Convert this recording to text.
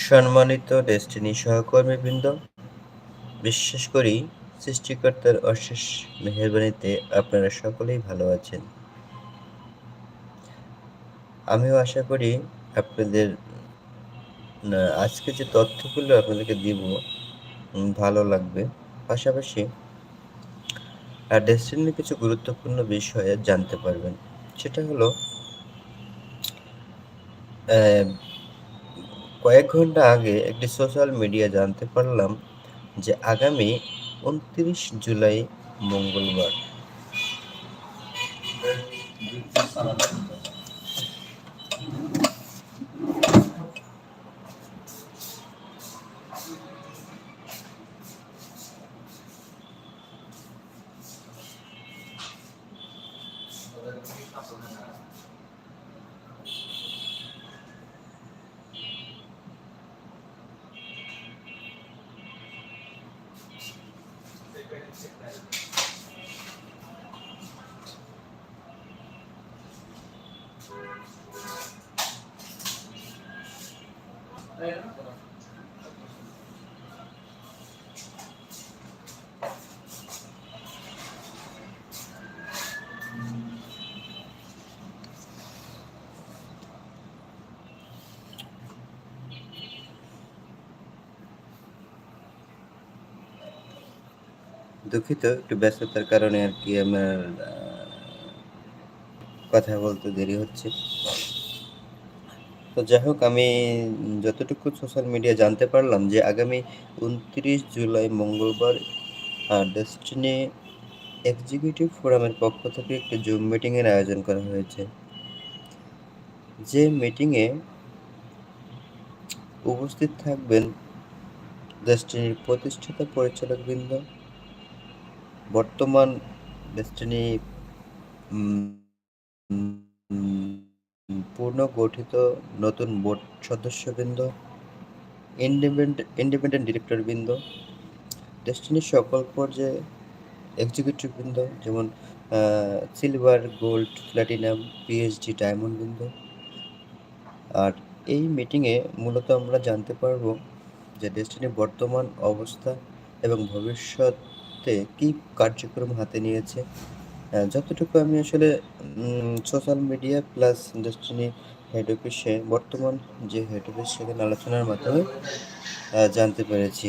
সম্মানিত ডেস্টিনি সহকর্মীবৃন্দ, বিশ্বাস করি সৃষ্টিকর্তার অশেষ মেহেরবানিতে আপনারা সকলেই ভালো আছেন। আমিও আশা করি আপনাদের আজকে যে তথ্যগুলো আপনাদেরকে দিব ভালো লাগবে। পাশাপাশি, আর ডেস্টিনির কিছু গুরুত্বপূর্ণ বিষয়ে জানতে পারবেন। সেটা হলো কয়েক ঘণ্টা আগে একটি সোশ্যাল মিডিয়া জানতে পারলাম যে আগামী উনত্রিশ জুলাই মঙ্গলবার। 哎，দুঃখিত, একটু ব্যস্ততার কারণে আর কি আমার কথা বলতে দেরি হচ্ছে। তো যাই হোক, আমি যতটুকু সোশ্যাল মিডিয়া জানতে পারলাম যে আগামী উনত্রিশ জুলাই মঙ্গলবার ডেস্টিনি এক্সিকিউটিভ ফোরামের পক্ষ থেকে একটি জুম মিটিংয়ের আয়োজন করা হয়েছে। যে মিটিংয়ে উপস্থিত থাকবেন ডেস্টিনির প্রতিষ্ঠাতা পরিচালকবৃন্দ বর্তমান ডেস্টিনি উম, উম, পূর্ণ গঠিত নতুন বোর্ড সদস্যবৃন্দ ইন্ডিপেন্ডেন্ট ইন্ডিপেন্ডেন্ট ডিরেক্টরবৃন্দ ডেস্টিনির সকল পর্যায়ে এক্সিকিউটিভ বৃন্দ যেমন silver gold platinum PhD diamond বৃন্দ। আর এই মিটিংয়ে মূলত আমরা জানতে পারব যে ডেস্টিনির বর্তমান অবস্থা এবং মুহূর্তে কি কার্যক্রম হাতে নিয়েছে? যতটুকু আমি আসলে social media plus industry head অফিসে বর্তমান যে হেড অফিস সেখানে আলোচনার মাধ্যমে জানতে পেরেছি।